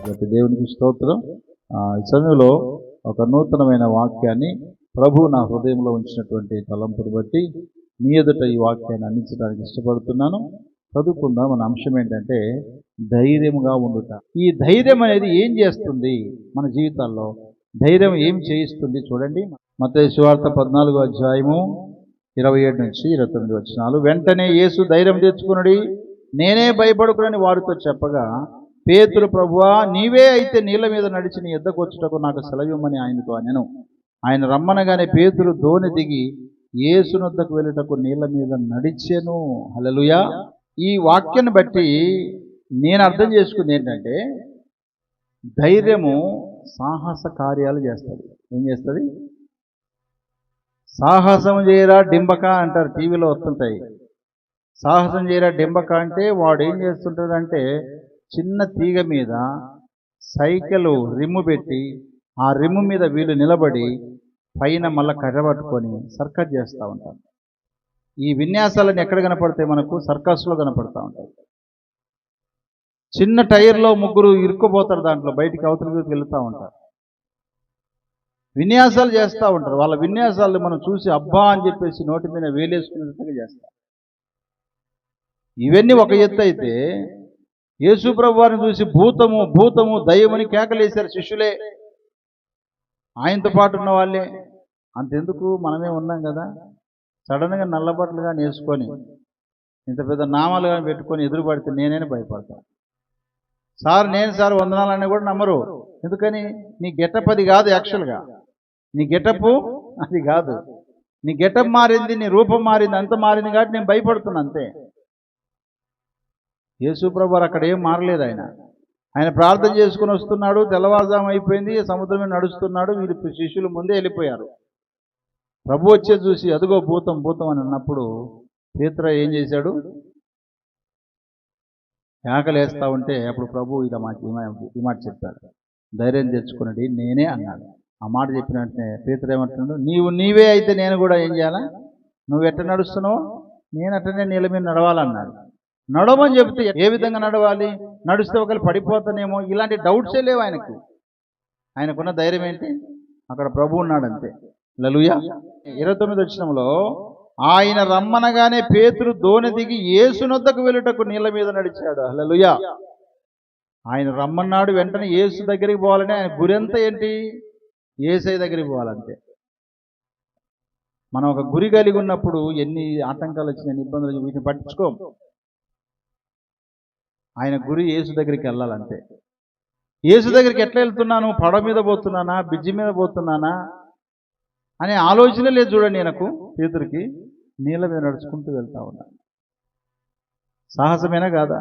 కాబట్టి దేవునికి స్తోత్రం. ఈ సమయంలో ఒక నూతనమైన వాక్యాన్ని ప్రభు నా హృదయంలో ఉంచినటువంటి తలంపుని బట్టి మీ ఎదుట ఈ వాక్యాన్ని అందించడానికి ఇష్టపడుతున్నాను. చదువుకుందాం. మన అంశం ఏంటంటే ధైర్యంగా ఉండుట. ఈ ధైర్యం అనేది ఏం చేస్తుంది మన జీవితాల్లో? ధైర్యం ఏం చేయిస్తుంది చూడండి. మత శివార్త పద్నాలుగు అధ్యాయము ఇరవై ఏడు నుంచి ఇరవై తొమ్మిది వచ్చినాలు. వెంటనే యేసు ధైర్యం తెచ్చుకునడి. నేనే భయపడుకునని వారితో చెప్పగా పేతురు ప్రభువా నీవే అయితే నీళ్ళ మీద నడిచి నీ ఎద్దకు వచ్చుటకు నాకు సెలవిమ్మని ఆయనతో అనెను. ఆయన రమ్మనగానే పేతురు ధోని దిగి ఏసునొద్దకు వెళ్ళుటకు నీళ్ళ మీద నడిచెను. హలలుయా ఈ వాక్యాన్ని బట్టి నేను అర్థం చేసుకుంది ఏంటంటే ధైర్యము సాహస కార్యాలు చేస్తుంది. ఏం చేస్తుంది? సాహసం చేయరా డింబక అంటారు టీవీలో వస్తుంటాయి. సాహసం చేయరా డింబక అంటే వాడు ఏం చేస్తుంటాడంటే చిన్న తీగ మీద సైకిల్ రిమ్ము పెట్టి ఆ రిమ్ము మీద వీళ్ళు నిలబడి పైన మళ్ళీ కర్ర పట్టుకొని సర్కస్ చేస్తూ ఉంటారు. ఈ విన్యాసాలను ఎక్కడ కనపడతాయి మనకు? సర్కస్లో కనపడతా ఉంటాయి. చిన్న టైర్లో ముగ్గురు ఇరుక్కుపోతారు దాంట్లో బయటికి అవతలకి వెళుతూ ఉంటారు. విన్యాసాలు చేస్తూ ఉంటారు. వాళ్ళ విన్యాసాలు మనం చూసి అబ్బా అని చెప్పేసి నోటి మీద వేలేసుకునేట్టుగా చేస్తారు. ఇవన్నీ ఒక ఎత్తు అయితే యేసుప్రభు వారిని చూసి భూతము భూతము దయ్యమని కేకలేశారు శిష్యులే. ఆయనతో పాటు ఉన్న వాళ్ళే. అంతెందుకు? మనమే ఉన్నాం కదా. సడన్గా నల్లబట్టలు కానీ వేసుకొని ఇంత పెద్ద నామాలు కానీ పెట్టుకొని ఎదురు పడితే నేనే భయపడతాను సార్ నేను సార్ వందనాలని కూడా నమ్మరు. ఎందుకని? నీ గెటప్ అది కాదు యాక్చువల్గా. నీ గెటప్ అది కాదు. నీ గెటప్ మారింది నీ రూపం మారింది అంత మారింది కాబట్టి నేను భయపడుతున్నా అంతే. యేసుప్రభు అక్కడ ఏం మారలేదు ఆయన. ఆయన ప్రార్థన చేసుకుని వస్తున్నాడు తెల్లవారుజాము అయిపోయింది సముద్రం నడుస్తున్నాడు వీళ్ళు శిష్యులు ముందే వెళ్ళిపోయారు. ప్రభు వచ్చే చూసి అదిగో భూతం భూతం అని అన్నప్పుడు పేతుర ఏం చేశాడు? ఆకలేస్తా ఉంటే అప్పుడు ప్రభు ఇలా మాట ఈ మాట- చెప్పాడు. ధైర్యం తెచ్చుకున్నది నేనే అన్నాడు. ఆ మాట చెప్పిన వెంటనే పేతురు ఏమంటున్నాడు? నీవు నీవే అయితే నేను కూడా ఏం చేయాలా? నువ్వు ఎట్ట నడుస్తున్నావు? నేను అట్టనే నీళ్ళ మీద నడవాలన్నాడు. నడవని చెబితే ఏ విధంగా నడవాలి? నడిస్తే ఒకరు పడిపోతానేమో? ఇలాంటి డౌట్సే లేవు ఆయనకు. ఆయనకున్న ధైర్యం ఏంటి? అక్కడ ప్రభు ఉన్నాడు అంతే లలుయ ఇరవై తొమ్మిది వచ్చినంలో ఆయన రమ్మనగానే పేతురు దోణి దిగి ఏసునొద్దకు వెళ్ళుటకు నీళ్ళ మీద నడిచాడు. లలుయ ఆయన రమ్మన్నాడు వెంటనే యేసు దగ్గరికి పోవాలని ఆయన గురంతా ఏంటి? ఏసై దగ్గరికి పోవాలంతే. మనం ఒక గురి కలిగి ఉన్నప్పుడు ఎన్ని ఆటంకాలు వచ్చిన ఇబ్బందులు వీటిని పట్టించుకోం. ఆయన గురి యేసు దగ్గరికి వెళ్ళాలంతే. యేసు దగ్గరికి ఎట్లా వెళ్తున్నాను? పడవ మీద పోతున్నానా? బ్రిడ్జి మీద పోతున్నానా? అనే ఆలోచన లేదు చూడండి నాకు పేతురికి. నీళ్ళ మీద నడుచుకుంటూ వెళ్తా ఉన్నాను సాహసమేనా కాదా?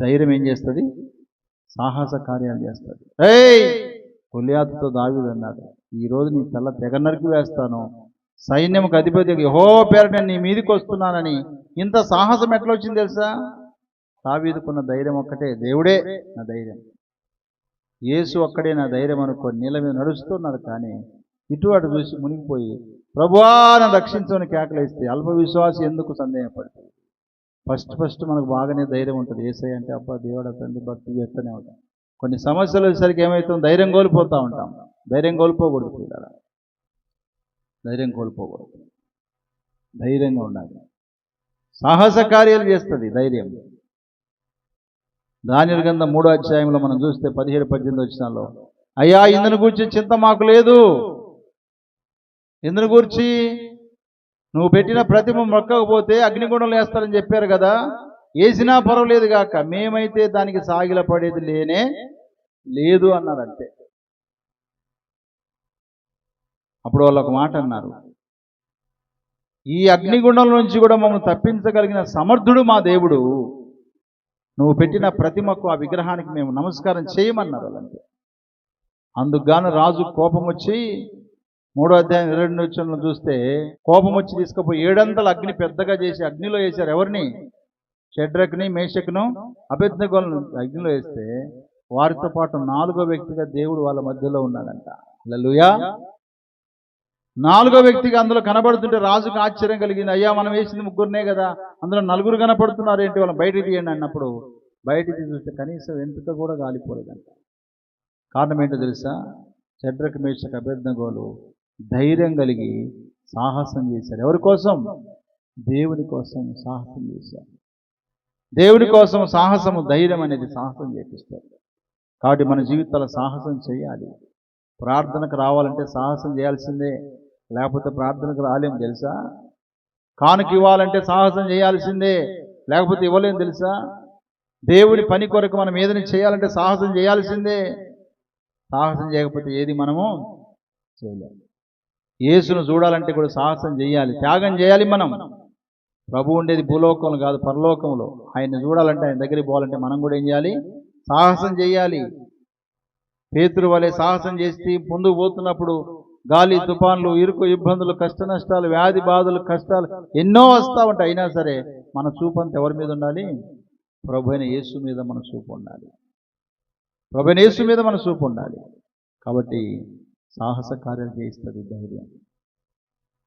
ధైర్యం ఏం చేస్తుంది? సాహస కార్యాలు చేస్తుంది. ఏయ్! కొలియాతతో దావిదు అన్నాడు. ఈ రోజు నీ తల తెగ నరికి వేస్తాను. సైన్యముకు అధిపతి హో పేరు నేను నీ మీదకి వస్తున్నానని ఇంత సాహసం ఎట్లా వచ్చింది తెలుసా? దావీదుకున్న ధైర్యం ఒక్కటే. దేవుడే నా ధైర్యం. యేసు ఒక్కడే నా ధైర్యం అనుకో నీళ్ళ మీద నడుస్తున్నాడు కానీ ఇటు అటు చూసి మునిగిపోయి ప్రభువాను రక్షించమని కేకలేస్తే అల్పవిశ్వాసం ఎందుకు సందేహపడుతుంది? ఫస్ట్ ఫస్ట్ మనకు బాగానే ధైర్యం ఉంటుంది. ఏసై అంటే అబ్బా దేవుడు తండ్రి భక్తి చేస్తూనే ఉంటాం. కొన్ని సమస్యలు వచ్చేసరికి ఏమవుతుంది ధైర్యం కోల్పోతూ ఉంటాం. ధైర్యం కోల్పోకూడదు పిల్లల ధైర్యం కోల్పోకూడదు. ధైర్యంగా ఉండాలి. సాహస కార్యాలు చేస్తుంది ధైర్యం. దాని కింద మూడో అధ్యాయంలో మనం చూస్తే పదిహేడు పద్దెనిమిది వచ్చినాలో అయ్యా ఇందును గురించి చింత మాకు లేదు. ఇందును గురించి నువ్వు పెట్టిన ప్రతిమ మొక్కకపోతే అగ్నిగుండంలో వేస్తారని చెప్పారు కదా. వేసినా పర్వాలేదు కాక మేమైతే దానికి సాగిల పడేది లేనే లేదు అన్నారు అంతే అప్పుడు వాళ్ళు ఒక మాట అన్నారు. ఈ అగ్నిగుండం నుంచి కూడా మమ్మల్ని తప్పించగలిగిన సమర్థుడు మా దేవుడు. నువ్వు పెట్టిన ప్రతిమకు ఆ విగ్రహానికి మేము నమస్కారం చేయమన్నారు వాళ్ళంతే అందుకు రాజు కోపం వచ్చి మూడో అధ్యాయం ఇరవై రెండు వచ్చంలో చూస్తే కోపం వచ్చి తీసుకుపోయి ఏడంతల అగ్ని పెద్దగా చేసి అగ్నిలో వేశారు. ఎవరిని? షడ్రక్ని మేషక్ను అభ్యర్థగోలను అగ్నిలో వేస్తే వారితో పాటు నాలుగో వ్యక్తిగా దేవుడు వాళ్ళ మధ్యలో ఉన్నాడంట. లలుయా నాలుగో వ్యక్తిగా అందులో కనబడుతుంటే రాజుకు ఆశ్చర్యం కలిగింది. అయ్యా మనం వేసింది ముగ్గురునే కదా. అందులో నలుగురు కనపడుతున్నారు ఏంటి వాళ్ళని? బయటికి తీయండి అన్నప్పుడు బయటికి చూస్తే కనీసం వెంట్రుక కూడా గాలిపోలేదంట కారణం ఏంటో తెలుసా? చెడ్రకు మేషకు అభ్యర్థగోలు ధైర్యం కలిగి సాహసం చేశారు. ఎవరి కోసం? దేవుని కోసం సాహసం చేశారు. దేవుని కోసం సాహసము ధైర్యం అనేది సాహసం చేపిస్తారు. కాబట్టి మన జీవితాల సాహసం చేయాలి. ప్రార్థనకు రావాలంటే సాహసం చేయాల్సిందే. లేకపోతే ప్రార్థనకు రాలేం తెలుసా? కానుక ఇవ్వాలంటే సాహసం చేయాల్సిందే. లేకపోతే ఇవ్వలేం తెలుసా? దేవుని పని కొరకు మనం ఏదైనా చేయాలంటే సాహసం చేయాల్సిందే. సాహసం చేయకపోతే ఏది మనము చేయలేము యేసును చూడాలంటే కూడా సాహసం చేయాలి. త్యాగం చేయాలి మనం. ప్రభు ఉండేది భూలోకంలో కాదు పరలోకంలో. ఆయన చూడాలంటే ఆయన దగ్గరికి పోవాలంటే మనం కూడా ఏం చేయాలి? సాహసం చేయాలి. పేతురు వలె సాహసం చేసి ముందుకు పోతున్నప్పుడు గాలి తుఫాన్లు ఇరుకు ఇబ్బందులు కష్ట నష్టాలు వ్యాధి బాధలు కష్టాలు ఎన్నో వస్తా ఉంటాయి. అయినా సరే మన చూపు అంతా ఎవరి మీద ఉండాలి? ప్రభు అయిన యేసు మీద మన చూపు ఉండాలి. ప్రభు అయిన యేసు మీద మన చూపు ఉండాలి. కాబట్టి సాహస కార్యాలు చేయిస్తుంది ధైర్యం.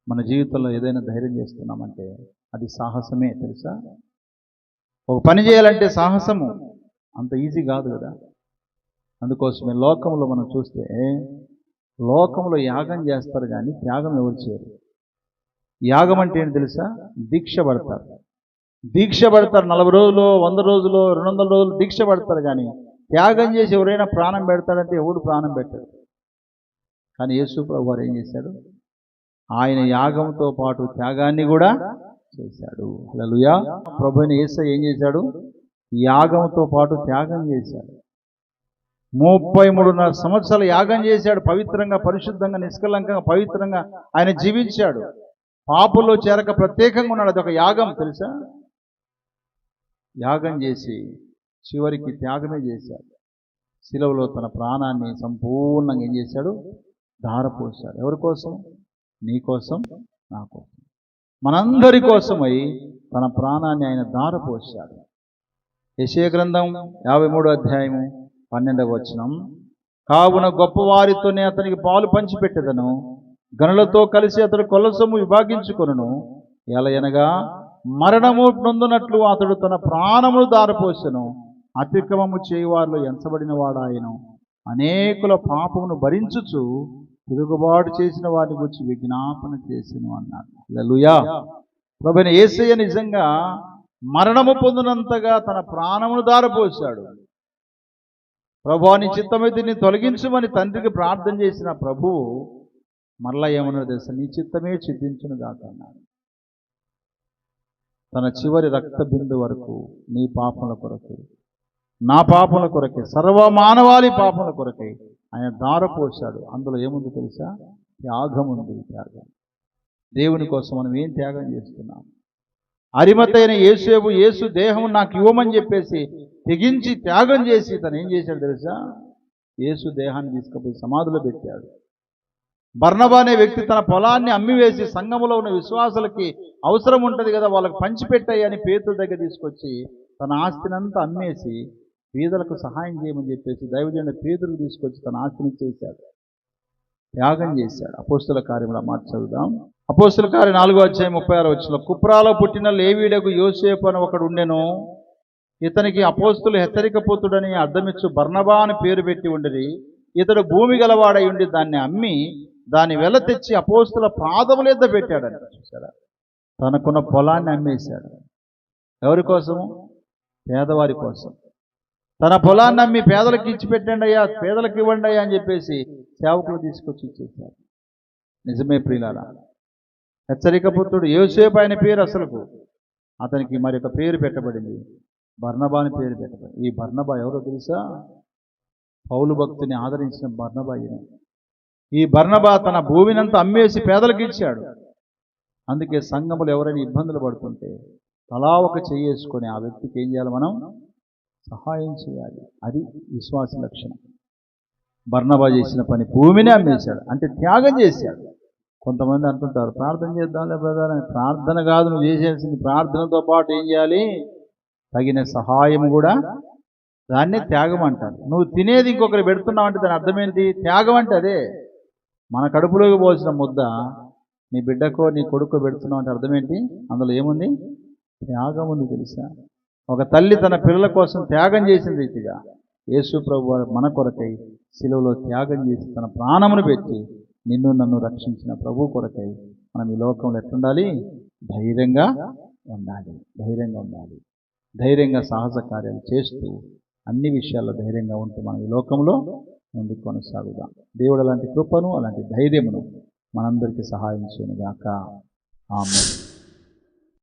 మన జీవితంలో ఏదైనా ధైర్యం చేస్తున్నామంటే అది సాహసమే తెలుసా? ఒక పని చేయాలంటే సాహసము అంత ఈజీ కాదు కదా. అందుకోసమే లోకంలో మనం చూస్తే లోకంలో యాగం చేస్తారు కానీ త్యాగం ఎవరు చేయరు. యాగం అంటే ఏంటి తెలుసా? దీక్ష పడతారు. దీక్ష పడతారు నలభై రోజులు వంద రోజులు రెండు వందల రోజులు దీక్ష పడతారు కానీ త్యాగం చేసి ఎవరైనా ప్రాణం పెడతాడంటే ఎవడు ప్రాణం పెట్టాడు. కానీ యేసుప్రభు వారు ఏం చేశాడు? ఆయన యాగంతో పాటు త్యాగాన్ని కూడా చేశాడు. అలలుయా ప్రభుని యేసు ఏం చేశాడు? యాగంతో పాటు త్యాగం చేశాడు. ముప్పై మూడున్నర సంవత్సరాలు యాగం చేశాడు పవిత్రంగా పరిశుద్ధంగా నిష్కలంకంగా పవిత్రంగా ఆయన జీవించాడు. పాపుల్లో చేరక ప్రత్యేకంగా ఉన్నాడు. అది ఒక యాగం తెలుసా? యాగం చేసి చివరికి త్యాగమే చేశాడు. శిలవలో తన ప్రాణాన్ని సంపూర్ణంగా ఏం చేశాడు? ధారపోశాడు ఎవరి కోసం? నీ కోసం నా కోసం. మనందరి కోసమై తన ప్రాణాన్ని ఆయన ధారపోశాడు యశయ గ్రంథం యాభై మూడో అధ్యాయము పన్నెండవ వచనం. కావున గొప్పవారితోనే అతనికి పాలు పంచిపెట్టెదను. గనులతో కలిసి అతడు కొలసము విభాగించుకొనును. ఎలయనగా మరణము నొందునట్లు అతడు తన ప్రాణమును దారపోసెను. అతిక్రమము చేయువారిలో ఎంచబడిన వాడాయను అనేకుల పాపమును భరించుచు తిరుగుబాటు చేసిన వారిని గురించి విజ్ఞాపన చేసిన అన్నాడు. లలుయా ప్రభుని ఏసయ్య నిజంగా మరణము పొందినంతగా తన ప్రాణమును దారపోశాడు. ప్రభు నీ చిత్తమైతే నీ తొలగించమని తండ్రికి ప్రార్థన చేసిన ప్రభువు మరలా ఏమన్నా తెలుసా? నీ చిత్తమే చిద్దించును గాక అన్నాడు. తన చివరి రక్త బిందు వరకు నీ పాపముల కొరకు నా పాపముల కొరకే సర్వ మానవాళి పాపముల కొరకే ఆయన దారపోశాడు అందులో ఏముంది తెలుసా? త్యాగం ఉంది త్యాగం. దేవుని కోసం మనం ఏం త్యాగం చేస్తున్నాం? అరిమతైన యేసేపు యేసు దేహం నాకు ఇవ్వమని చెప్పేసి తెగించి త్యాగం చేసి తను ఏం చేశాడు తెలుసా? యేసు దేహాన్ని తీసుకుపోయి సమాధిలో పెట్టాడు. బర్ణబా అనే వ్యక్తి తన పొలాన్ని అమ్మివేసి సంఘములో ఉన్న విశ్వాసులకి అవసరం ఉంటుంది కదా వాళ్ళకి పంచిపెట్టాయి అని పేతుల దగ్గర తీసుకొచ్చి తన ఆస్తినంతా అమ్మేసి పేదలకు సహాయం చేయమని చెప్పేసి దైవజన పేదలు తీసుకొచ్చి తన ఆస్తిని చేశాడు త్యాగం చేశాడు. అపోస్తుల కార్యంలో మాట చదువుదాం. అపోస్తుల కార్యం నాలుగో అధ్యాయం ముప్పై ఆరు వచ్చిన కుప్రాలో పుట్టిన లేవీడకు యోసేపు అని ఒకడు ఉండెను. ఇతనికి అపోస్తులు హెచ్చరికపోతుడని అర్థమిచ్చు బర్ణబా అని పేరు పెట్టి ఉండేది ఇతడు భూమి గలవాడై ఉండి దాన్ని అమ్మి దాని వెల తెచ్చి అపోస్తుల పాదముల ఎద్ద పెట్టాడని చూసారా తనకున్న పొలాన్ని అమ్మేశాడు. ఎవరి కోసము? పేదవారి కోసం. తన పొలాన్ని అమ్మి పేదలకు ఇచ్చి పెట్టండి అయ్యా పేదలకు ఇవ్వండి అయ్యా అని చెప్పేసి సేవకులు తీసుకొచ్చి ఇచ్చేశారు. నిజమే ప్రియులారా. హెచ్చరిక పుత్రుడు యోసేపు ఆయన పేరు అసలుకు. అతనికి మరి ఒక పేరు పెట్టబడింది. బర్ణబా అని పేరు పెట్టారు. ఈ బర్ణబా ఎవరో తెలుసా? పౌలు భక్తుని ఆదరించిన బర్ణబా ఈయన. ఈ బర్ణబా తన భూమినంతా అమ్మేసి పేదలకు ఇచ్చాడు. అందుకే సంఘములు ఎవరైనా ఇబ్బందులు పడుతుంటే తలా ఒక చెయ్యేసుకొని ఆ వ్యక్తికి ఏం చేయాలి మనం? సహాయం చేయాలి. అది విశ్వాస లక్షణం. బర్ణబా చేసిన పని భూమిని అమ్మేశాడు. అంటే త్యాగం చేశాడు. కొంతమంది అంటుంటారు ప్రార్థన చేద్దాంలే బ్రదర్ అని. ప్రార్థన కాదు నువ్వు చేసేసింది ప్రార్థనతో పాటు ఏం చేయాలి? తగిన సహాయం కూడా దాన్నే త్యాగం అంటారు. నువ్వు తినేది ఇంకొకరు పెడుతున్నావు అంటే దాని అర్థమేంటి త్యాగం అంటే అదే. మన కడుపులోకి పోసిన ముద్ద నీ బిడ్డకో నీ కొడుకో పెడుతున్నావు అంటే అర్థం ఏంటి? అందులో ఏముంది? త్యాగం ఉంది తెలుసా? ఒక తల్లి తన పిల్లల కోసం త్యాగం చేసిన రీతిగా యేసు ప్రభు మన కొరకై శిలువలో త్యాగం చేసి తన ప్రాణమును పెట్టి నిన్ను నన్ను రక్షించిన ప్రభు కొరకై మనం ఈ లోకంలో ఎట్లుండాలి? ధైర్యంగా ఉండాలి. ధైర్యంగా ఉండాలి. ధైర్యంగా సాహస కార్యాలు చేస్తూ అన్ని విషయాల్లో ధైర్యంగా ఉంటూ మనం ఈ లోకంలో ముందుకు కొనసాగుదాం. దేవుడు అలాంటి కృపను అలాంటి ధైర్యమును మనందరికీ సహాయం చేయనుగాక. ఆమె